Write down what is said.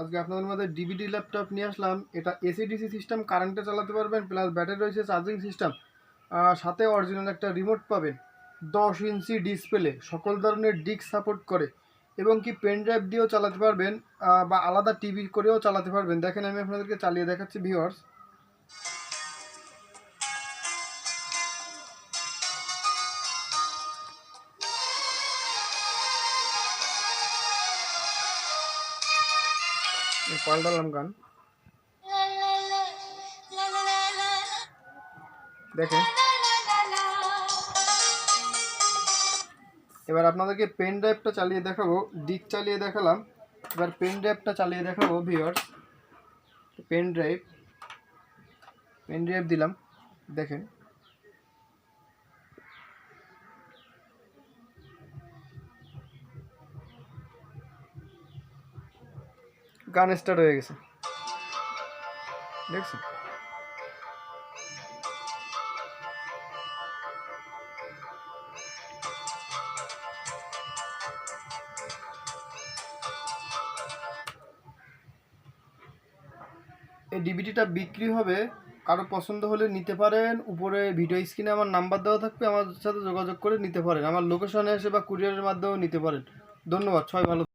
আজকে আপনাদের মধ্যে ডিবিডি ল্যাপটপ নিয়ে আসলাম। এটা এসিডিসি সিস্টেম কারেন্টে চালাতে পারবেন প্লাস ব্যাটারি রয়েছে চার্জিং সিস্টেম সাথে অরিজিনাল একটা রিমোট পাবেন। দশ ইঞ্চি ডিসপ্লে সকল ধরনের ডিক সাপোর্ট করে। এবং কি পেন ড্রাইভ দিয়েও চালাতে পারবেন বা আলাদা টিভি করেও চালাতে পারবেন। দেখেন আমি আপনাদেরকে চালিয়ে দেখাচ্ছি ভিউয়ার্স পাল্টালাম গান। দেখেন। এবার আপনাদেরকে পেন ড্রাইভটা চালিয়ে দেখাবো ডিক চালিয়ে দেখালাম। এবার পেন ড্রাইভটা চালিয়ে দেখাবো viewers pen drive pen drive দিলাম। দেখেন। গান স্টার্ট হয়ে গেছে। দেখছেন এই ডিভিডিটা বিক্রি হবে, কারও পছন্দ হলে নিতে পারেন। উপরে ভিডিও স্ক্রিনে আমার নাম্বার দেওয়া থাকবে, আমার সাথে যোগাযোগ করে নিতে পারেন। আমার লোকেশনে এসে বা কুরিয়ারের মাধ্যমেও নিতে পারেন। ধন্যবাদ, সবাই ভালো